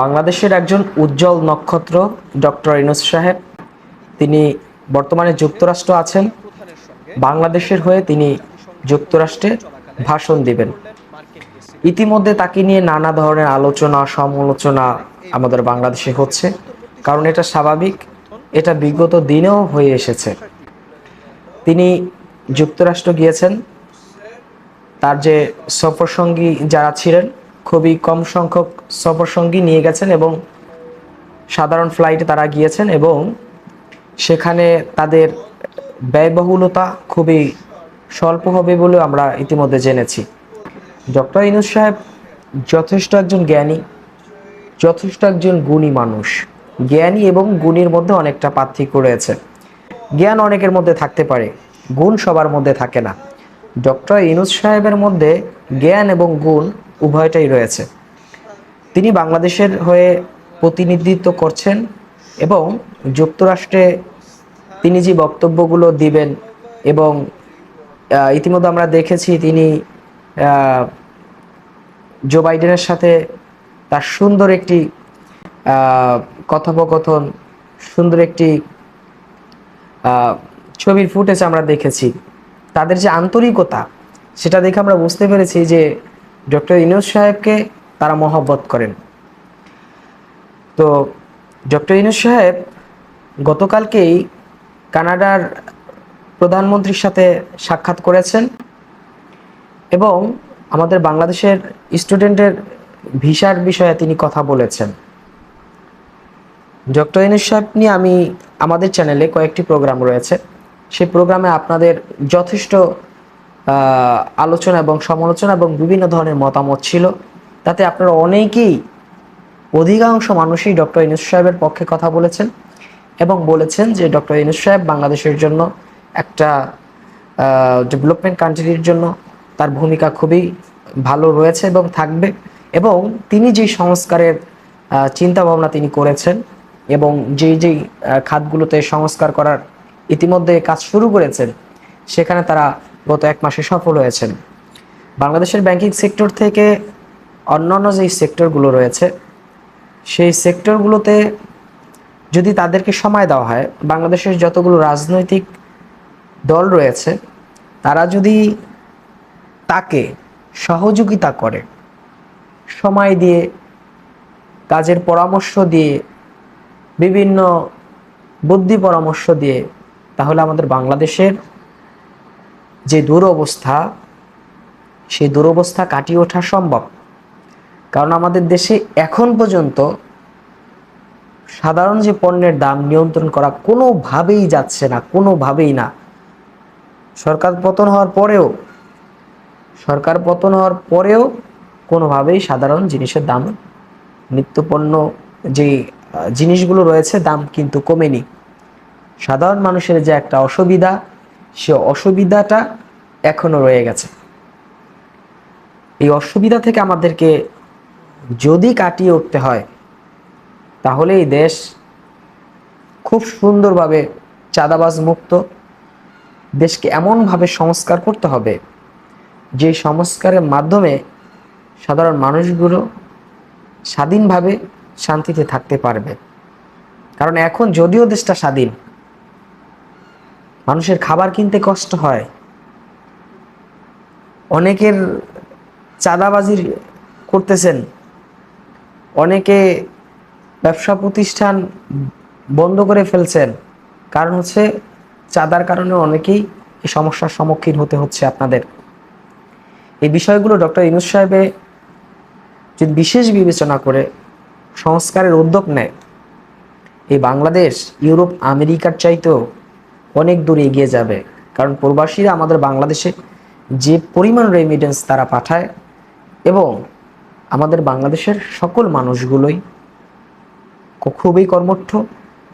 বাংলাদেশের একজন উজ্জ্বল নক্ষত্র, ডক্টর ইনুস সাহেব। তিনি বর্তমানে যুক্তরাষ্ট্র আছেন। বাংলাদেশের হয়ে তিনি যুক্তরাষ্ট্রে ভাষণ দিবেন। ইতিমধ্যে তাকে নিয়ে নানা ধরনের আলোচনা, সমালোচনা আমাদের বাংলাদেশে হচ্ছে। কারণ এটা স্বাভাবিক, এটা বিগত দিনেও হয়ে এসেছে। তিনি যুক্তরাষ্ট্র গিয়েছেন। তার যে সফরসঙ্গী যারা ছিলেন খুবই কম সংখ্যক সফরসঙ্গী নিয়ে গেছেন এবং সাধারণ ফ্লাইটে তারা গিয়েছেন এবং সেখানে তাদের ব্যয়বহুলতা খুবই স্বল্প হবে বলে আমরা ইতিমধ্যে জেনেছি। ডক্টর ইনুস সাহেব যথেষ্ট একজন জ্ঞানী, যথেষ্ট একজন গুণী মানুষ। জ্ঞানী এবং গুণীর মধ্যে অনেকটা পার্থক্য রয়েছে। জ্ঞান অনেকের মধ্যে থাকতে পারে, গুণ সবার মধ্যে থাকে না। ডক্টর ইনুস সাহেবের মধ্যে জ্ঞান এবং গুণ উভয়টাই রয়েছে। তিনি বাংলাদেশের হয়ে প্রতিনিধিত্ব করছেন এবং যুক্তরাষ্ট্রে তিনি যে বক্তব্যগুলো দিবেন এবং ইতিমধ্যে আমরা দেখেছি তিনি জো বাইডেনের সাথে তার সুন্দর একটি কথোপকথন, সুন্দর একটি ছবির ফুটেজ আমরা দেখেছি। তাদের যে আন্তরিকতা, সেটা দেখে আমরা বুঝতে পেরেছি যে ডক্টর ইনুস সাহেবকে তারা মহব্বত করেন। তো ডক্টর ইনুস সাহেব গতকালকেই কানাডার প্রধানমন্ত্রীর সাথে সাক্ষাৎ করেছেন এবং আমাদের বাংলাদেশের স্টুডেন্টের ভিসার বিষয়ে তিনি কথা বলেছেন। ডক্টর ইনুস সাহেব নিয়ে আমি আমাদের চ্যানেলে কয়েকটি প্রোগ্রাম রয়েছে। সেই প্রোগ্রামে আপনাদের যথেষ্ট আলোচনা এবং সমালোচনা এবং বিভিন্ন ধরনের মতামত ছিল। তাতে আপনারা অনেকেই অধিকাংশ মানুষই ডক্টর ইনুস সাহেবের পক্ষে কথা বলেছেন এবং বলেছেন যে ডক্টর ইনুস সাহেব বাংলাদেশের জন্য একটা ডেভেলপমেন্ট কান্ট্রির জন্য তার ভূমিকা খুবই ভালো রয়েছে এবং থাকবে। এবং তিনি যে সংস্কারের চিন্তা ভাবনা তিনি করেছেন এবং যেই যেই খাতগুলোতে সংস্কার করার ইতিমধ্যে কাজ শুরু করেছেন, সেখানে তারা গত এক মাসে সফল হয়েছেন। বাংলাদেশের ব্যাংকিং সেক্টর থেকে অন্যান্য যেই সেক্টরগুলো রয়েছে, সেই সেক্টরগুলোতে যদি তাদেরকে সময় দেওয়া হয়, বাংলাদেশের যতগুলো রাজনৈতিক দল রয়েছে, তারা যদি তাকে সহযোগিতা করে, সময় দিয়ে, কাজের পরামর্শ দিয়ে, বিভিন্ন বুদ্ধি পরামর্শ দিয়ে, তাহলে আমাদের বাংলাদেশের যে দুরবস্থা, সেই দুরবস্থা কাটিয়ে ওঠা সম্ভব। কারণ আমাদের দেশে এখন পর্যন্ত সাধারণ যে পণ্যের দাম নিয়ন্ত্রণ করা কোনোভাবেই যাচ্ছে না, কোনোভাবেই না। সরকার পতন হওয়ার পরেও, সরকার পতন হওয়ার পরেও কোনোভাবেই সাধারণ জিনিসের দাম, নিত্যপণ্য যে জিনিসগুলো রয়েছে, দাম কিন্তু কমেনি। সাধারণ মানুষের যে একটা অসুবিধা সে অসুবিধাটা এখনও রয়ে গেছে। এই অসুবিধা থেকে আমাদেরকে যদি কাটিয়ে উঠতে হয় তাহলে এই দেশ খুব সুন্দরভাবে চাঁদাবাজ মুক্ত, দেশকে এমনভাবে সংস্কার করতে হবে, যে সংস্কারের মাধ্যমে সাধারণ মানুষগুলো স্বাধীনভাবে শান্তিতে থাকতে পারবে। কারণ এখন যদিও দেশটা স্বাধীন মানুষের খাবার কিনতে কষ্ট হয়। অনেকের চাঁদাবাজির করতেছেন। অনেকে ব্যবসা প্রতিষ্ঠান বন্ধ করে ফেলছেন। কারণ হচ্ছে চাঁদার কারণে অনেকেই এই সমস্যার সম্মুখীন হতে হচ্ছে আপনাদের। এই বিষয়গুলো ডক্টর ইনুস সাহেবে যদি বিশেষ বিবেচনা করে সংস্কারের উদ্যোগ নেয়। এই বাংলাদেশ, ইউরোপ, আমেরিকার চাইতেও অনেক দূর এগিয়ে যাবে। কারণ প্রবাসীরা আমাদের বাংলাদেশে যে পরিমাণ রেমিডেন্স তারা পাঠায় এবং আমাদের বাংলাদেশের সকল মানুষগুলোই খুবই কর্মঠ,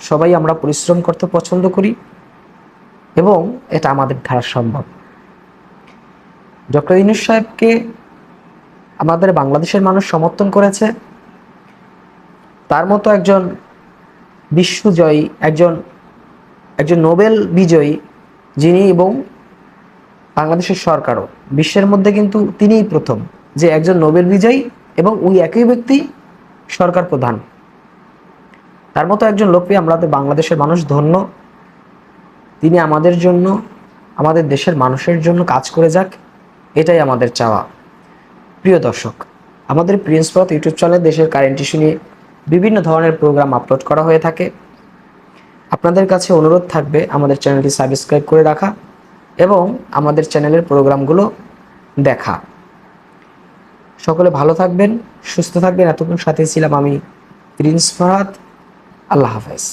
সবাই আমরা পরিশ্রম করতে পছন্দ করি এবং এটা আমাদের দ্বারা সম্ভব। ডক্টর ইনুস সাহেবকে আমাদের বাংলাদেশের মানুষ সমর্থন করেছে। তার মতো একজন বিশ্বজয়ী, একজন একজন নোবেল বিজয়ী, যিনি এবং বাংলাদেশের সরকারও, বিশ্বের মধ্যে কিন্তু তিনিই প্রথম যে একজন নোবেল বিজয়ী এবং ওই একই ব্যক্তি সরকার প্রধান। তার মতো একজন লোক আমরা বাংলাদেশের মানুষ ধন্য। তিনি আমাদের জন্য, আমাদের দেশের মানুষের জন্য কাজ করে যাক, এটাই আমাদের চাওয়া। প্রিয় দর্শক, আমাদের প্রিন্স পথ ইউটিউব চ্যানেলে দেশের কারেন্ট ইস্যু নিয়ে বিভিন্ন ধরনের প্রোগ্রাম আপলোড করা হয়ে থাকে। আপনাদের কাছে অনুরোধ থাকবে আমাদের চ্যানেলটি সাবস্ক্রাইব করে রাখা এবং আমাদের চ্যানেলের প্রোগ্রামগুলো দেখা। সকলে ভালো থাকবেন, সুস্থ থাকবেন। এতক্ষণ সাথে ছিলাম আমি প্রিন্স ফরহাদ আল্লাহ হাফেজ।